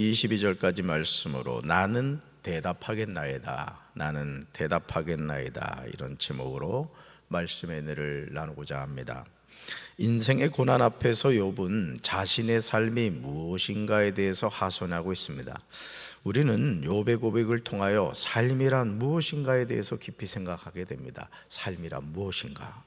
22절까지 말씀으로 나는 대답하겠나이다. 나는 대답하겠나이다. 이런 제목으로 말씀의 은혜를 나누고자 합니다. 인생의 고난 앞에서 욥은 자신의 삶이 무엇인가에 대해서 하소연하고 있습니다. 우리는 욥의 고백을 통하여 삶이란 무엇인가에 대해서 깊이 생각하게 됩니다. 삶이란 무엇인가?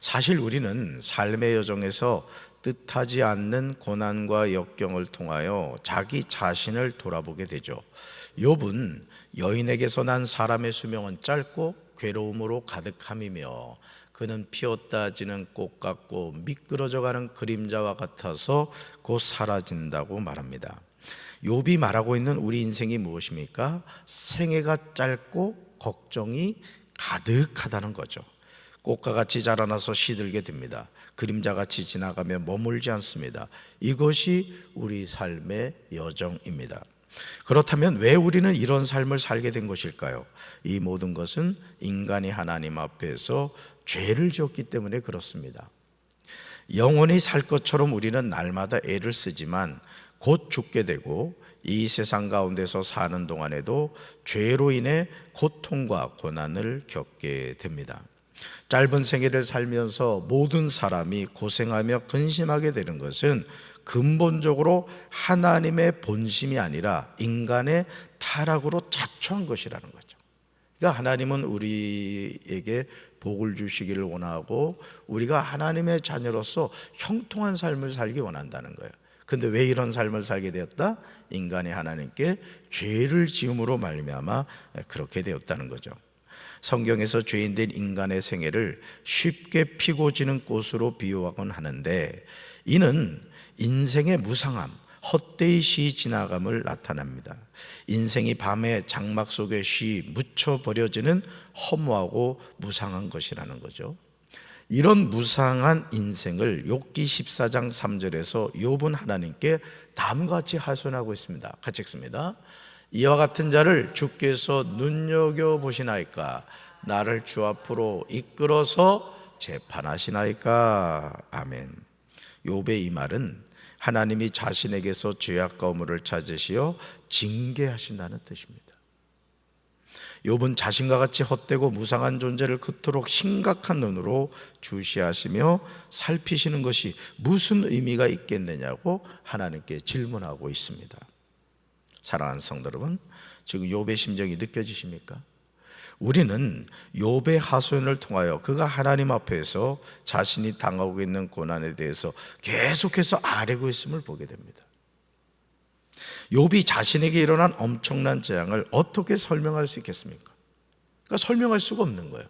사실 우리는 삶의 여정에서 뜻하지 않는 고난과 역경을 통하여 자기 자신을 돌아보게 되죠. 욥은 여인에게서 난 사람의 수명은 짧고 괴로움으로 가득함이며 그는 피었다 지는 꽃 같고 미끄러져가는 그림자와 같아서 곧 사라진다고 말합니다. 욥이 말하고 있는 우리 인생이 무엇입니까? 생애가 짧고 걱정이 가득하다는 거죠. 꽃과 같이 자라나서 시들게 됩니다. 그림자 같이 지나가며 머물지 않습니다. 이것이 우리 삶의 여정입니다. 그렇다면 왜 우리는 이런 삶을 살게 된 것일까요? 이 모든 것은 인간이 하나님 앞에서 죄를 지었기 때문에 그렇습니다. 영원히 살 것처럼 우리는 날마다 애를 쓰지만 곧 죽게 되고 이 세상 가운데서 사는 동안에도 죄로 인해 고통과 고난을 겪게 됩니다. 짧은 생애를 살면서 모든 사람이 고생하며 근심하게 되는 것은 근본적으로 하나님의 본심이 아니라 인간의 타락으로 자초한 것이라는 거죠. 그러니까 하나님은 우리에게 복을 주시기를 원하고 우리가 하나님의 자녀로서 형통한 삶을 살기 원한다는 거예요. 근데 왜 이런 삶을 살게 되었다? 인간이 하나님께 죄를 지음으로 말미암아 그렇게 되었다는 거죠. 성경에서 죄인된 인간의 생애를 쉽게 피고 지는 꽃으로 비유하곤 하는데 이는 인생의 무상함, 헛되이 쉬 지나감을 나타납니다. 인생이 밤의 장막 속에 쉬 묻혀 버려지는 허무하고 무상한 것이라는 거죠. 이런 무상한 인생을 욥기 14장 3절에서 욥은 하나님께 다음과 같이 하소연하고 있습니다. 같이 읽습니다. 이와 같은 자를 주께서 눈여겨 보시나이까 나를 주 앞으로 이끌어서 재판하시나이까 아멘. 욥의 이 말은 하나님이 자신에게서 죄악과 허물을 찾으시어 징계하신다는 뜻입니다. 욥은 자신과 같이 헛되고 무상한 존재를 그토록 심각한 눈으로 주시하시며 살피시는 것이 무슨 의미가 있겠느냐고 하나님께 질문하고 있습니다. 사랑하는 성도 여러분, 지금 욥의 심정이 느껴지십니까? 우리는 욥의 하소연을 통하여 그가 하나님 앞에서 자신이 당하고 있는 고난에 대해서 계속해서 아뢰고 있음을 보게 됩니다. 욥이 자신에게 일어난 엄청난 재앙을 어떻게 설명할 수 있겠습니까? 그러니까 설명할 수가 없는 거예요.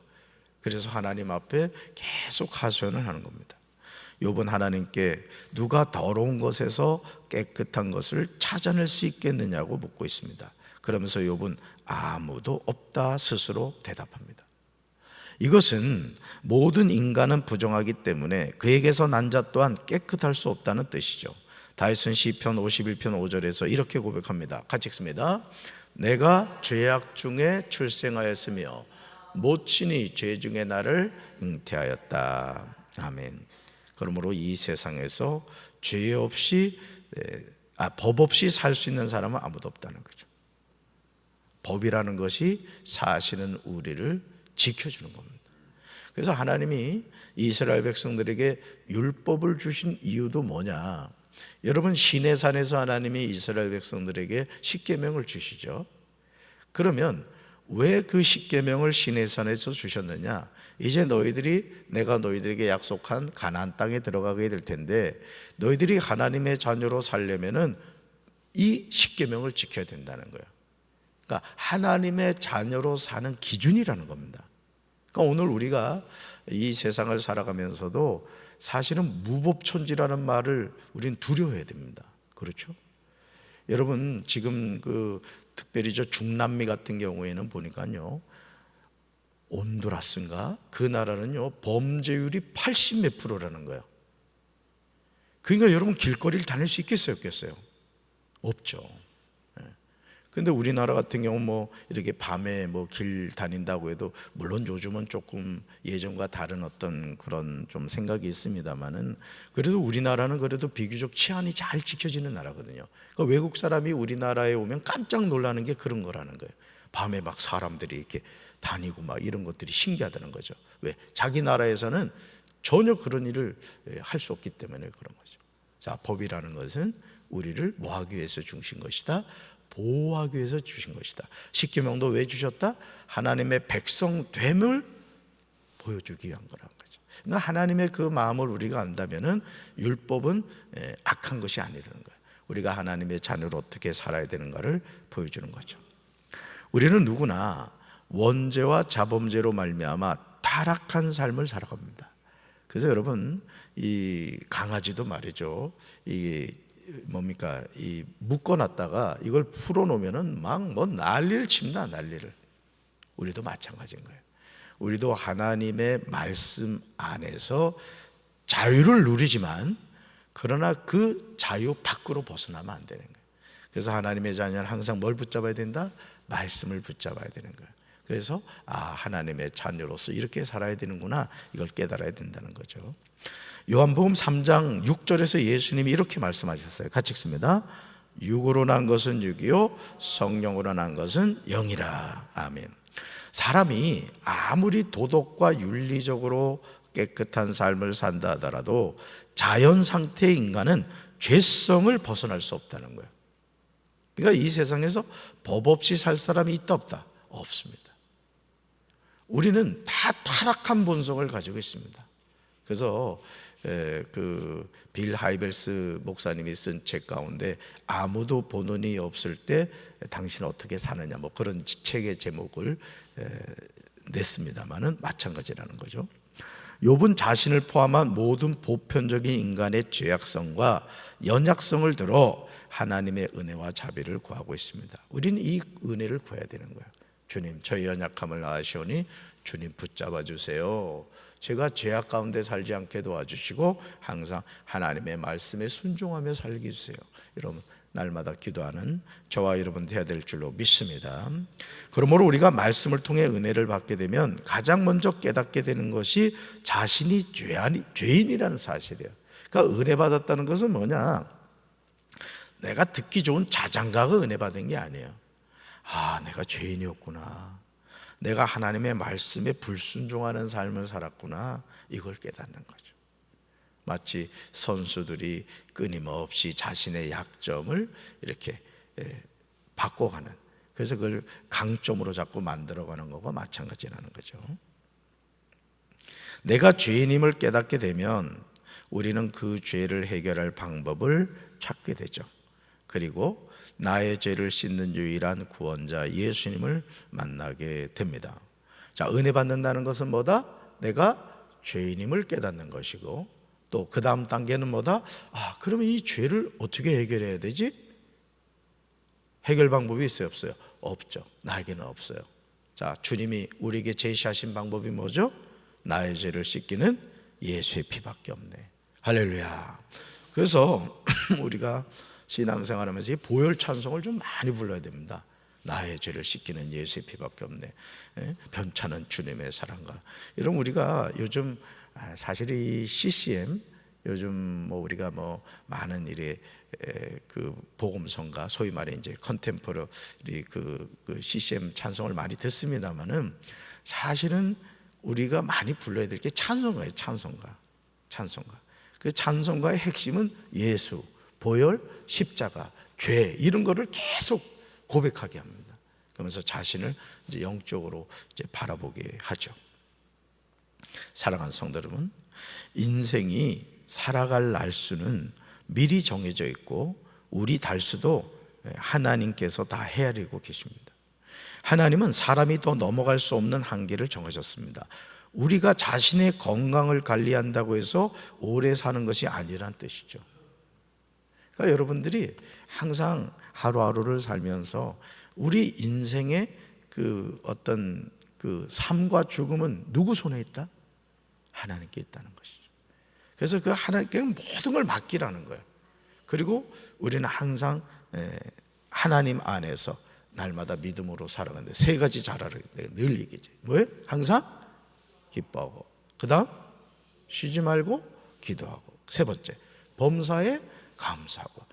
그래서 하나님 앞에 계속 하소연을 하는 겁니다. 욥은 하나님께 누가 더러운 것에서 깨끗한 것을 찾아낼 수 있겠느냐고 묻고 있습니다. 그러면서 욥은 아무도 없다 스스로 대답합니다. 이것은 모든 인간은 부정하기 때문에 그에게서 난 자 또한 깨끗할 수 없다는 뜻이죠. 다윗은 시편 51편 5절에서 이렇게 고백합니다. 같이 읽습니다. 내가 죄악 중에 출생하였으며 모친이 죄 중에 나를 잉태하였다. 아멘. 그러므로 이 세상에서 죄 없이 아, 법 없이 살 수 있는 사람은 아무도 없다는 거죠. 법이라는 것이 사실은 우리를 지켜주는 겁니다. 그래서 하나님이 이스라엘 백성들에게 율법을 주신 이유도 뭐냐? 여러분 시내산에서 하나님이 이스라엘 백성들에게 십계명을 주시죠. 그러면 왜 그 십계명을 시내산에서 주셨느냐? 이제 너희들이 내가 너희들에게 약속한 가나안 땅에 들어가게 될 텐데 너희들이 하나님의 자녀로 살려면은 이 십계명을 지켜야 된다는 거예요. 그러니까 하나님의 자녀로 사는 기준이라는 겁니다. 그러니까 오늘 우리가 이 세상을 살아가면서도 사실은 무법천지라는 말을 우리는 두려워해야 됩니다. 그렇죠? 여러분 지금 그 특별히 저 중남미 같은 경우에는 보니까요. 온두라스인가 그 나라는요 범죄율이 80 몇 프로라는 거예요. 그러니까 여러분 길거리를 다닐 수 있겠어요, 없겠어요? 없죠. 근데 우리나라 같은 경우 뭐 이렇게 밤에 뭐 길 다닌다고 해도 물론 요즘은 조금 예전과 다른 어떤 그런 좀 생각이 있습니다만은 그래도 우리나라는 그래도 비교적 치안이 잘 지켜지는 나라거든요. 그러니까 외국 사람이 우리나라에 오면 깜짝 놀라는 게 그런 거라는 거예요. 밤에 막 사람들이 이렇게 다니고 막 이런 것들이 신기하다는 거죠. 왜? 자기 나라에서는 전혀 그런 일을 예, 할수 없기 때문에 그런 거죠. 자, 법이라는 것은 우리를 뭐 하기 위해서 주신 것이다? 보호하기 위해서 주신 것이다. 십계명도 왜 주셨다? 하나님의 백성 됨을 보여주기 위한 거라는 거죠. 그러니까 하나님의 그 마음을 우리가 안다면은 율법은 예, 악한 것이 아니라는 거예요. 우리가 하나님의 자녀로 어떻게 살아야 되는가를 보여주는 거죠. 우리는 누구나 원죄와 자범죄로 말미암아 타락한 삶을 살아갑니다. 그래서 여러분 이 강아지도 말이죠. 이 뭡니까 이 묶어놨다가 이걸 풀어놓으면은 막 뭐 난리를 칩니다 난리를. 우리도 마찬가지인 거예요. 우리도 하나님의 말씀 안에서 자유를 누리지만 그러나 그 자유 밖으로 벗어나면 안 되는 거예요. 그래서 하나님의 자녀는 항상 뭘 붙잡아야 된다? 말씀을 붙잡아야 되는 거예요. 그래서 아 하나님의 자녀로서 이렇게 살아야 되는구나 이걸 깨달아야 된다는 거죠. 요한복음 3장 6절에서 예수님이 이렇게 말씀하셨어요. 같이 읽습니다. 육으로 난 것은 육이요 성령으로 난 것은 영이라. 아멘. 사람이 아무리 도덕과 윤리적으로 깨끗한 삶을 산다 하더라도 자연 상태의 인간은 죄성을 벗어날 수 없다는 거예요. 그러니까 이 세상에서 법 없이 살 사람이 있다 없다? 없습니다. 우리는 다 타락한 본성을 가지고 있습니다. 그래서 그 빌 하이벨스 목사님이 쓴 책 가운데 아무도 본원이 없을 때 당신 어떻게 사느냐 뭐 그런 책의 제목을 냈습니다만은 마찬가지라는 거죠. 욥은 자신을 포함한 모든 보편적인 인간의 죄악성과 연약성을 들어 하나님의 은혜와 자비를 구하고 있습니다. 우리는 이 은혜를 구해야 되는 거예요. 주님, 저희 연약함을 아시오니 주님 붙잡아 주세요. 제가 죄악 가운데 살지 않게 도와주시고 항상 하나님의 말씀에 순종하며 살게 해주세요. 여러분 날마다 기도하는 저와 여러분 해야 될 줄로 믿습니다. 그러므로 우리가 말씀을 통해 은혜를 받게 되면 가장 먼저 깨닫게 되는 것이 자신이 죄인이라는 사실이에요. 그러니까 은혜 받았다는 것은 뭐냐? 내가 듣기 좋은 자장가가 은혜 받은 게 아니에요. 아, 내가 죄인이었구나. 내가 하나님의 말씀에 불순종하는 삶을 살았구나. 이걸 깨닫는 거죠. 마치 선수들이 끊임없이 자신의 약점을 이렇게 예, 바꿔가는 그래서 그걸 강점으로 자꾸 만들어가는 것과 마찬가지라는 거죠. 내가 죄인임을 깨닫게 되면 우리는 그 죄를 해결할 방법을 찾게 되죠. 그리고 나의 죄를 씻는 유일한 구원자 예수님을 만나게 됩니다. 자, 은혜 받는다는 것은 뭐다? 내가 죄인임을 깨닫는 것이고 또 그 다음 단계는 뭐다? 아, 그러면 이 죄를 어떻게 해결해야 되지? 해결 방법이 있어요, 없어요? 없죠. 나에게는 없어요. 자, 주님이 우리에게 제시하신 방법이 뭐죠? 나의 죄를 씻기는 예수의 피밖에 없네. 할렐루야. 그래서 우리가 신앙생활하면서 이 보혈 찬송을 좀 많이 불러야 됩니다. 나의 죄를 씻기는 예수의 피밖에 없네. 예? 변차는 주님의 사랑과. 여러분 우리가 요즘 아, 사실 이 CCM 요즘 뭐 우리가 뭐 많은 일에 그 복음성가 소위 말해 이제 컨템포러리 그, 그 CCM 찬송을 많이 듣습니다만은 사실은 우리가 많이 불러야 될 게 찬송가예요. 찬송가, 찬송가. 그 찬송가의 핵심은 예수, 보혈, 십자가, 죄 이런 거를 계속 고백하게 합니다. 그러면서 자신을 이제 영적으로 이제 바라보게 하죠. 사랑하는 성도 여러분, 인생이 살아갈 날수는 미리 정해져 있고 우리 달수도 하나님께서 다 헤아리고 계십니다. 하나님은 사람이 더 넘어갈 수 없는 한계를 정하셨습니다. 우리가 자신의 건강을 관리한다고 해서 오래 사는 것이 아니란 뜻이죠. 그러니까 여러분들이 항상 하루하루를 살면서 우리 인생의 그 어떤 그 삶과 죽음은 누구 손에 있다? 하나님께 있다는 것이죠. 그래서 그 하나님께 모든 걸 맡기라는 거예요. 그리고 우리는 항상 하나님 안에서 날마다 믿음으로 살아가는데 세 가지 잘하라 내가 늘 얘기지. 뭐예요? 항상 기뻐하고 그다음 쉬지 말고 기도하고 세 번째 범사에 감사하고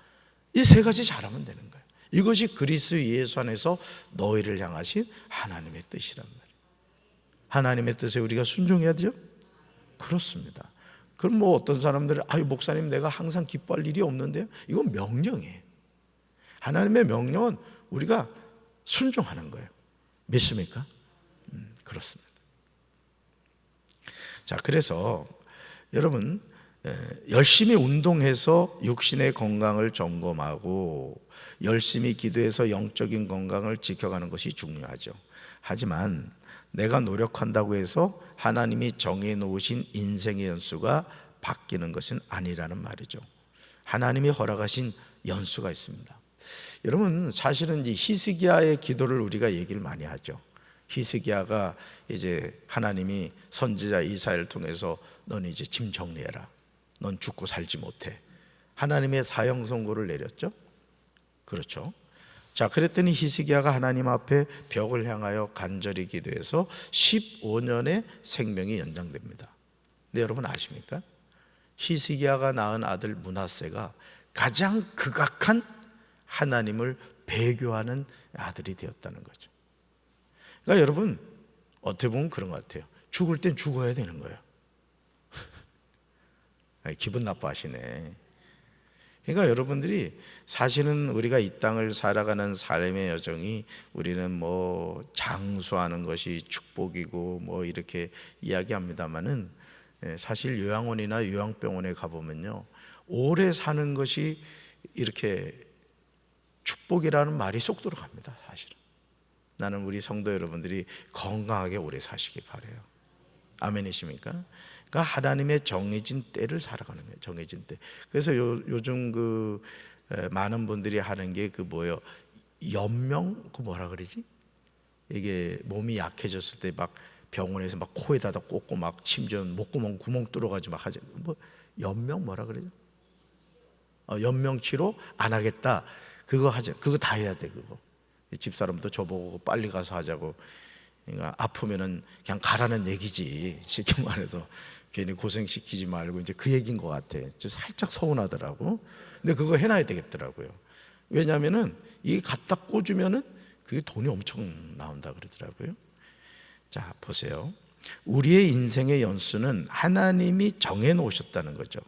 이 세 가지 잘하면 되는 거예요. 이것이 그리스 예수 안에서 너희를 향하신 하나님의 뜻이란 말이에요. 하나님의 뜻에 우리가 순종해야 되죠? 그렇습니다. 그럼 뭐 어떤 사람들은 아유 목사님 내가 항상 기뻐할 일이 없는데요. 이건 명령이에요. 하나님의 명령은 우리가 순종하는 거예요. 믿습니까? 음, 그렇습니다. 자, 그래서 여러분 에, 열심히 운동해서 육신의 건강을 점검하고 열심히 기도해서 영적인 건강을 지켜가는 것이 중요하죠. 하지만 내가 노력한다고 해서 하나님이 정해 놓으신 인생의 연수가 바뀌는 것은 아니라는 말이죠. 하나님이 허락하신 연수가 있습니다. 여러분 사실은 이 히스기야의 기도를 우리가 얘기를 많이 하죠. 히스기야가 이제 하나님이 선지자 이사야를 통해서 너는 이제 짐 정리해라. 넌 죽고 살지 못해. 하나님의 사형 선고를 내렸죠. 그렇죠. 자, 그랬더니 히스기야가 하나님 앞에 벽을 향하여 간절히 기도해서 15년의 생명이 연장됩니다. 근데 여러분 아십니까? 히스기야가 낳은 아들 문하세가 가장 극악한 하나님을 배교하는 아들이 되었다는 거죠. 그러니까 여러분 어떻게 보면 그런 것 같아요. 죽을 땐 죽어야 되는 거예요. 기분 나빠하시네. 그러니까 여러분들이 사실은 우리가 이 땅을 살아가는 삶의 여정이 우리는 뭐 장수하는 것이 축복이고 뭐 이렇게 이야기합니다만은 예, 사실 요양원이나 요양병원에 가보면요 오래 사는 것이 이렇게 축복이라는 말이 쏙 들어갑니다 사실은 나는 우리 성도 여러분들이 건강하게 오래 사시기 바래요 아멘이십니까? 그러니까 하나님의 정해진 때를 살아가는 거예요. 정해진 때. 그래서 요, 요즘 그 에, 많은 분들이 하는 게 그 뭐예요? 연명 그 뭐라 그러지? 이게 몸이 약해졌을 때 막 병원에서 막 코에다가 꽂고 막 심지어 목구멍 구멍 뚫어가지고 막 하죠. 뭐 연명 뭐라 그러죠? 어, 연명 치료 안 하겠다. 그거 하자. 그거 다 해야 돼 그거. 집사람도 저보고 빨리 가서 하자고. 그러니까 아프면은 그냥 가라는 얘기지. 쉽게 말해서 괜히 고생시키지 말고 이제 그 얘기인 것 같아. 살짝 서운하더라고. 근데 그거 해놔야 되겠더라고요. 왜냐하면은 이게 갖다 꽂으면은 그게 돈이 엄청 나온다 그러더라고요. 자 보세요. 우리의 인생의 연수는 하나님이 정해 놓으셨다는 거죠.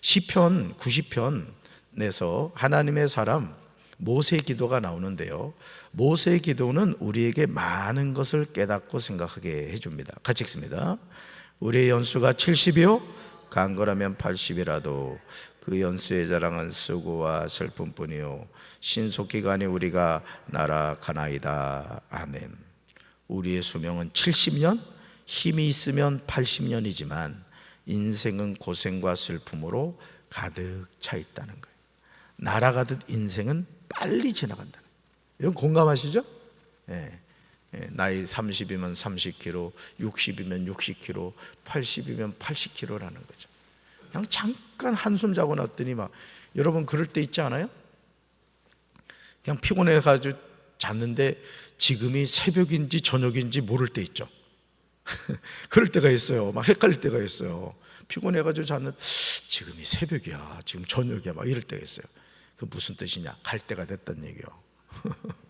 시편 90편에서 하나님의 사람 모세 기도가 나오는데요. 모세 기도는 우리에게 많은 것을 깨닫고 생각하게 해줍니다. 같이 읽습니다. 우리의 연수가 70이요? 간 거라면 80이라도. 그 연수의 자랑은 수고와 슬픔뿐이요. 신속히 간에 우리가 날아가나이다. 아멘. 우리의 수명은 70년? 힘이 있으면 80년이지만 인생은 고생과 슬픔으로 가득 차 있다는 거예요. 날아가듯 인생은 빨리 지나간다는 거예요. 이건 공감하시죠? 예. 예, 나이 30이면 30kg, 60이면 60kg, 80이면 80kg라는 거죠. 그냥 잠깐 한숨 자고 났더니 막 여러분 그럴 때 있지 않아요? 그냥 피곤해 가지고 잤는데 지금이 새벽인지 저녁인지 모를 때 있죠. 그럴 때가 있어요. 막 헷갈릴 때가 있어요. 피곤해 가지고 잤는 지금이 새벽이야. 지금 저녁이야. 막 이럴 때가 있어요. 그 무슨 뜻이냐? 갈 때가 됐단 얘기요.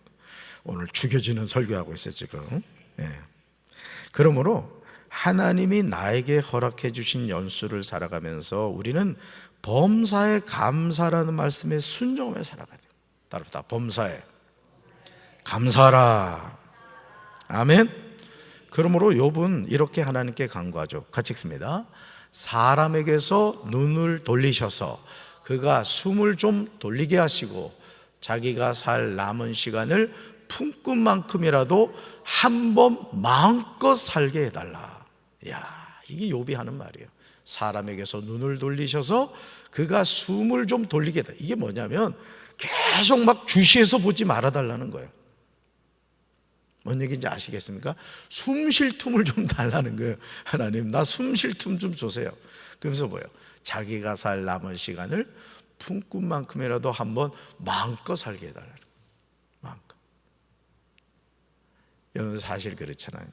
오늘 죽여지는 설교하고 있어요 지금. 예. 그러므로 하나님이 나에게 허락해 주신 연수를 살아가면서 우리는 범사에 감사라는 말씀에 순종하며 살아가야 돼요. 따라다 범사에 감사라. 아멘. 그러므로 욥은 이렇게 하나님께 간구하죠. 같이 읽습니다. 사람에게서 눈을 돌리셔서 그가 숨을 좀 돌리게 하시고 자기가 살 남은 시간을 품꾼 만큼이라도 한 번 마음껏 살게 해달라. 야, 이게 요비 하는 말이에요. 사람에게서 눈을 돌리셔서 그가 숨을 좀 돌리게 해. 이게 뭐냐면 계속 막 주시해서 보지 말아달라는 거예요. 뭔 얘기인지 아시겠습니까? 숨 쉴 틈을 좀 달라는 거예요. 하나님, 나 숨 쉴 틈 좀 주세요. 그러면서 뭐예요? 자기가 살 남은 시간을 품꾼만큼이라도 한번 마음껏 살게 거예요. 마음껏. 여러분 사실 그렇잖아요.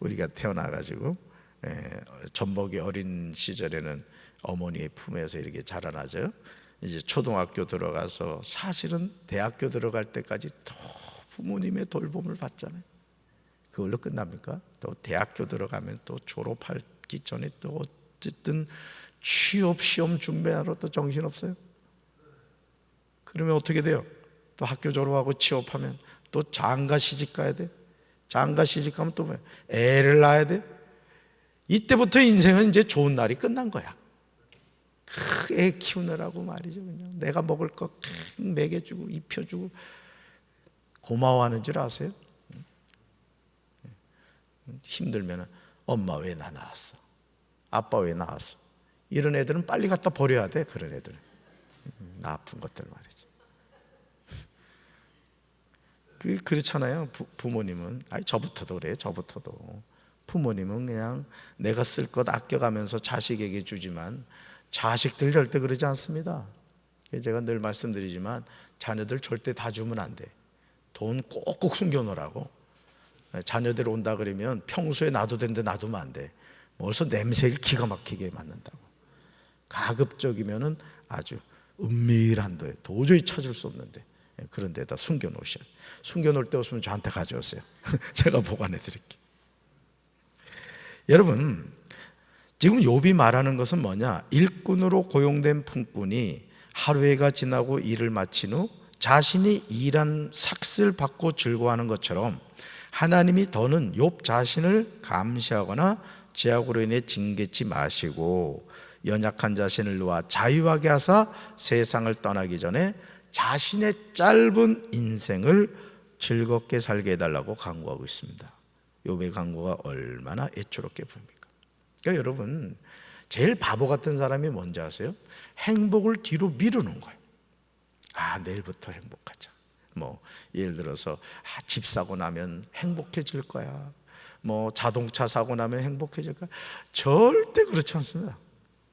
우리가 태어나 가지고 에, 전복이 어린 시절에는 어머니의 품에서 이렇게 자라나죠. 이제 초등학교 들어가서 사실은 대학교 들어갈 때까지 더 부모님의 돌봄을 받잖아요. 그걸로 끝납니까? 또 대학교 들어가면 또 졸업하기 전에 또 어쨌든 취업 시험 준비하러 또 정신 없어요. 그러면 어떻게 돼요? 또 학교 졸업하고 취업하면 또 장가 시집 가야 돼. 장가 시집 가면 또 뭐, 애를 낳아야 돼. 이때부터 인생은 이제 좋은 날이 끝난 거야. 그애 키우느라고 말이죠. 그냥 내가 먹을 거 먹여주고 입혀주고 고마워하는 줄 아세요? 힘들면 엄마 왜 나 낳았어? 아빠 왜 낳았어? 이런 애들은 빨리 갖다 버려야 돼. 그런 애들은 나쁜 것들 말이지. 그 그렇잖아요. 부, 부모님은 아니 저부터도 그래. 저부터도 부모님은 그냥 내가 쓸 것 아껴가면서 자식에게 주지만 자식들 절대 그러지 않습니다. 제가 늘 말씀드리지만 자녀들 절대 다 주면 안 돼. 돈 꼭꼭 숨겨놓으라고. 자녀들 온다 그러면 평소에 놔두던데 놔두면 안 돼. 벌써 냄새를 기가 막히게 맡는다고. 가급적이면은 아주 은밀한 데 도저히 찾을 수 없는데 그런 데다 숨겨 놓으셔야 숨겨 놓을 데 없으면 저한테 가져오세요. 제가 보관해 드릴게요. 여러분, 지금 욥이 말하는 것은 뭐냐? 일꾼으로 고용된 품꾼이 하루해가 지나고 일을 마친 후 자신이 일한 삭슬 받고 즐거워하는 것처럼 하나님이 더는 욥 자신을 감시하거나 죄악으로 인해 징계치 마시고 연약한 자신을 놓아 자유하게 하사 세상을 떠나기 전에 자신의 짧은 인생을 즐겁게 살게 해달라고 강구하고 있습니다. 욥의 강구가 얼마나 애초롭게 보입니까? 그러니까 여러분 제일 바보 같은 사람이 뭔지 아세요? 행복을 뒤로 미루는 거예요. 아 내일부터 행복하자. 뭐 예를 들어서 아, 집 사고 나면 행복해질 거야. 뭐 자동차 사고 나면 행복해질 거야. 절대 그렇지 않습니다.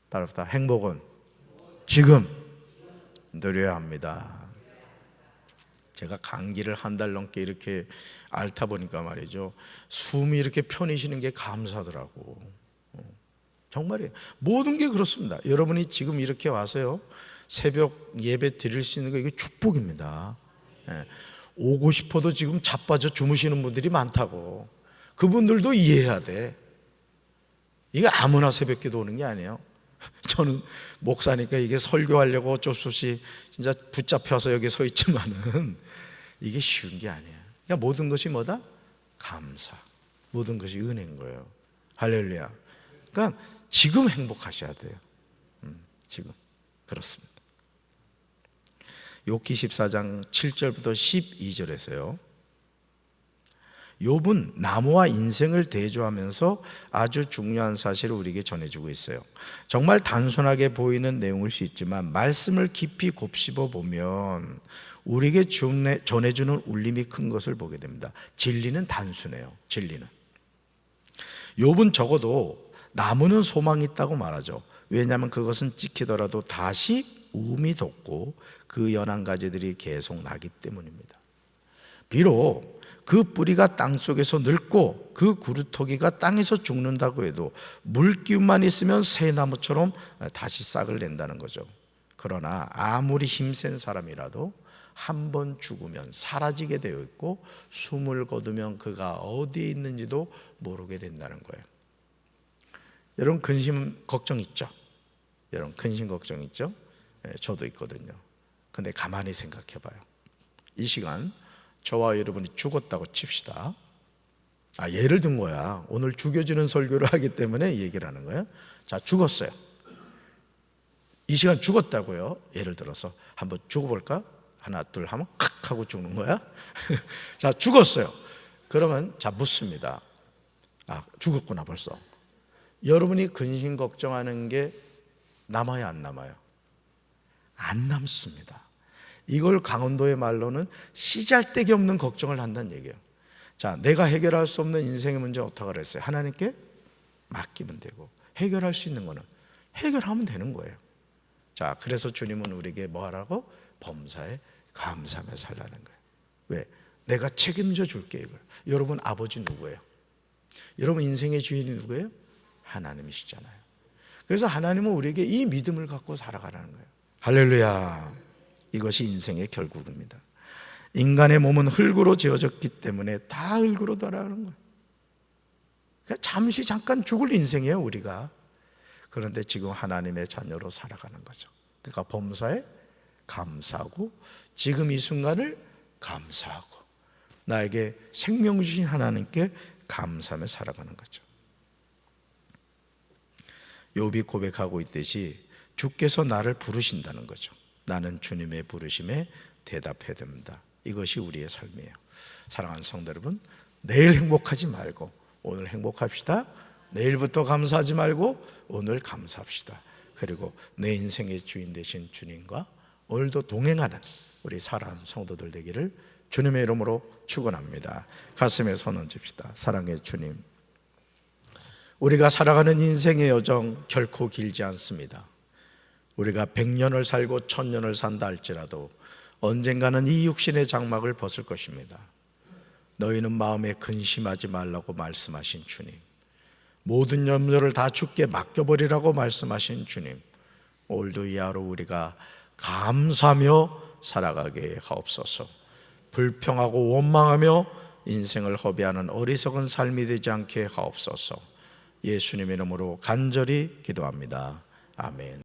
따라서 행복은 지금 누려야 합니다. 제가 감기를 한 달 넘게 이렇게 앓다 보니까 말이죠. 숨이 이렇게 편히 쉬는 게 감사하더라고. 어, 정말이에요. 모든 게 그렇습니다. 여러분이 지금 이렇게 와서요. 새벽 예배 드릴 수 있는 거 이게 축복입니다. 예. 오고 싶어도 지금 자빠져 주무시는 분들이 많다고. 그분들도 이해해야 돼. 이게 아무나 새벽 기도 오는 게 아니에요. 저는 목사니까 이게 설교하려고 어쩔 수 없이 진짜 붙잡혀서 여기 서 있지만은 이게 쉬운 게 아니에요. 그러니까 모든 것이 뭐다? 감사. 모든 것이 은혜인 거예요. 할렐루야. 그러니까 지금 행복하셔야 돼요. 음, 지금. 그렇습니다. 욥기 14장 7절부터 12절에서요. 욥은 나무와 인생을 대조하면서 아주 중요한 사실을 우리에게 전해주고 있어요. 정말 단순하게 보이는 내용일 수 있지만 말씀을 깊이 곱씹어 보면 우리에게 전해주는 울림이 큰 것을 보게 됩니다. 진리는 단순해요. 진리는. 욥은 적어도 나무는 소망이 있다고 말하죠. 왜냐하면 그것은 찍히더라도 다시 우음이 돋고 그 연한 가지들이 계속 나기 때문입니다. 비록 그 뿌리가 땅 속에서 늙고 그 구루토기가 땅에서 죽는다고 해도 물기운만 있으면 새 나무처럼 다시 싹을 낸다는 거죠. 그러나 아무리 힘센 사람이라도 한 번 죽으면 사라지게 되어 있고 숨을 거두면 그가 어디에 있는지도 모르게 된다는 거예요. 여러분 근심 걱정 있죠? 여러분 근심 걱정 있죠? 네, 저도 있거든요. 근데 가만히 생각해 봐요. 이 시간 저와 여러분이 죽었다고 칩시다. 아, 예를 든 거야. 오늘 죽여주는 설교를 하기 때문에 얘기를 하는 거야. 자, 죽었어요. 이 시간 죽었다고요. 예를 들어서 한번 죽어볼까? 하나, 둘 하면 칵 하고 죽는 거야. 자, 죽었어요. 그러면 자, 묻습니다. 아, 죽었구나 벌써. 여러분이 근심 걱정하는 게 남아요, 안 남아요? 안 남습니다. 이걸 강원도의 말로는 시잘데기 없는 걱정을 한다는 얘기예요. 자, 내가 해결할 수 없는 인생의 문제 어떻게 그랬어요? 하나님께 맡기면 되고 해결할 수 있는 거는 해결하면 되는 거예요. 자, 그래서 주님은 우리에게 뭐 하라고? 범사에 감사하며 살라는 거예요. 왜? 내가 책임져 줄게 이거. 여러분 아버지 누구예요? 여러분 인생의 주인이 누구예요? 하나님이시잖아요. 그래서 하나님은 우리에게 이 믿음을 갖고 살아가라는 거예요. 할렐루야. 이것이 인생의 결국입니다. 인간의 몸은 흙으로 지어졌기 때문에 다 흙으로 돌아가는 거예요. 그러니까 잠시 잠깐 죽을 인생이에요, 우리가. 그런데 지금 하나님의 자녀로 살아가는 거죠. 그러니까 범사에 감사하고 지금 이 순간을 감사하고 나에게 생명 주신 하나님께 감사하며 살아가는 거죠. 욥이 고백하고 있듯이 주께서 나를 부르신다는 거죠. 나는 주님의 부르심에 대답해야 됩니다. 이것이 우리의 삶이에요. 사랑하는 성도 여러분, 내일 행복하지 말고 오늘 행복합시다. 내일부터 감사하지 말고 오늘 감사합시다. 그리고 내 인생의 주인 되신 주님과 오늘도 동행하는 우리 사랑하는 성도들 되기를 주님의 이름으로 축원합니다. 가슴에 손 얹읍시다. 사랑의 주님. 우리가 살아가는 인생의 여정 결코 길지 않습니다. 우리가 백년을 살고 천년을 산다 할지라도 언젠가는 이 육신의 장막을 벗을 것입니다. 너희는 마음에 근심하지 말라고 말씀하신 주님. 모든 염려를 다 주께 맡겨버리라고 말씀하신 주님. 오늘도 이 하루 우리가 감사하며 살아가게 하옵소서. 불평하고 원망하며 인생을 허비하는 어리석은 삶이 되지 않게 하옵소서. 예수님 이름으로 간절히 기도합니다. 아멘.